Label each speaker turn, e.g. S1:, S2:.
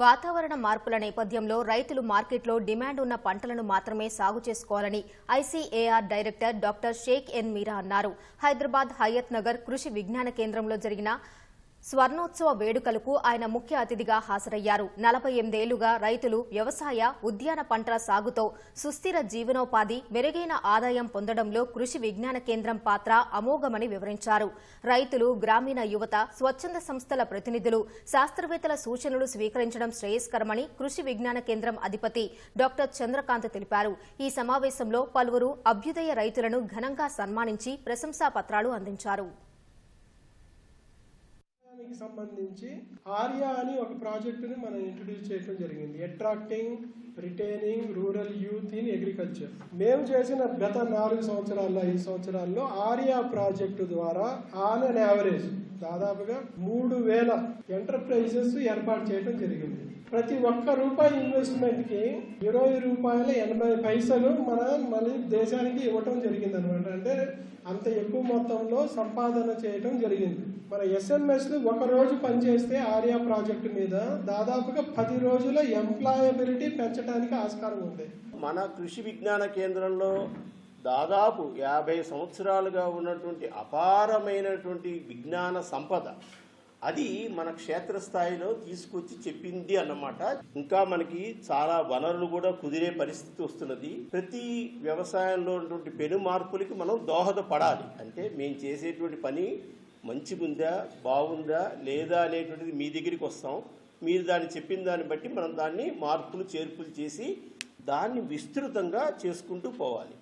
S1: వాతావరణ మార్పుల నేపథ్యంలో రైతులు మార్కెట్లో డిమాండ్ ఉన్న పంటలను మాత్రమే సాగు చేసుకోవాలని ICAR director doctor Sheikh N Meera అన్నారు. హైదరాబాద్ హయత్ నగర్ కృషి విజ్ఞాన కేంద్రంలో జరిగిన స్వర్ణోత్సవ వేడుకలకు ఆయన ముఖ్య అతిథిగా హాజరయ్యారు. నలభై ఎనిమిదేళ్ళుగా రైతులు వ్యవసాయ ఉద్యాన పంటల సాగుతో సుస్థిర జీవనోపాధి మెరుగైన ఆదాయం పొందడంలో కృషి విజ్ఞాన కేంద్రం పాత్ర అమోఘమని వివరించారు. రైతులు గ్రామీణ యువత స్వచ్ఛంద సంస్థల ప్రతినిధులు శాస్త్రవేత్తల సూచనలు స్వీకరించడం శ్రేయస్కరమని కృషి విజ్ఞాన కేంద్రం అధిపతి డాక్టర్ చంద్రకాంత్ తెలిపారు. ఈ సమావేశంలో పలువురు అభ్యుదయ రైతులను ఘనంగా సన్మానించి ప్రశంసా పత్రాలు అందించారు.
S2: దానికి సంబంధించి ఆర్యా అని ఒక ప్రాజెక్టుని మనం ఇంట్రడ్యూస్ చేయడం జరిగింది. Attracting retaining rural youth in agriculture మేము చేసిన గత నాలుగు సంవత్సరాల్లో ఐదు సంవత్సరాల్లో ఆర్యా ప్రాజెక్టు ద్వారా ఆన్ అన్ యావరేజ్ దాదాపుగా మూడు వేల ఎంటర్ప్రైజెస్ ఏర్పాటు చేయడం జరిగింది. ప్రతి ఒక్క రూపాయి ఇన్వెస్ట్మెంట్కి ఇరవై రూపాయల ఎనభై పైసలు మన మళ్ళీ దేశానికి ఇవ్వటం జరిగింది అనమాట అంటే అంత ఎక్కువ మొత్తంలో సంపాదన చేయటం జరిగింది. మన ఎస్ఎంఎస్ ఒక రోజు పనిచేస్తే ఆర్యా ప్రాజెక్టు మీద దాదాపుగా పది రోజుల ఎంప్లాయబిలిటీ పెంచడానికి ఆస్కారం ఉంది.
S3: మన కృషి విజ్ఞాన కేంద్రంలో దాదాపు యాభై సంవత్సరాలుగా ఉన్నటువంటి అపారమైనటువంటి విజ్ఞాన సంపద. అది మన క్షేత్రస్థాయిలో తీసుకొచ్చి చెప్పింది అన్నమాట. ఇంకా మనకి చాలా వనరులు కూడా కుదిరే పరిస్థితి వస్తున్నది. ప్రతి వ్యవసాయంలో ఉన్నటువంటి పెను మార్పులకి మనం దోహదపడాలి. అంటే మేము చేసేటువంటి పని మంచిగుందా బాగుందా లేదా అనేటువంటిది మీ దగ్గరికి వస్తాం. మీరు దాన్ని చెప్పిన దాన్ని బట్టి మనం దాన్ని మార్పులు చేర్పులు చేసి దాన్ని విస్తృతంగా చేసుకుంటూ పోవాలి.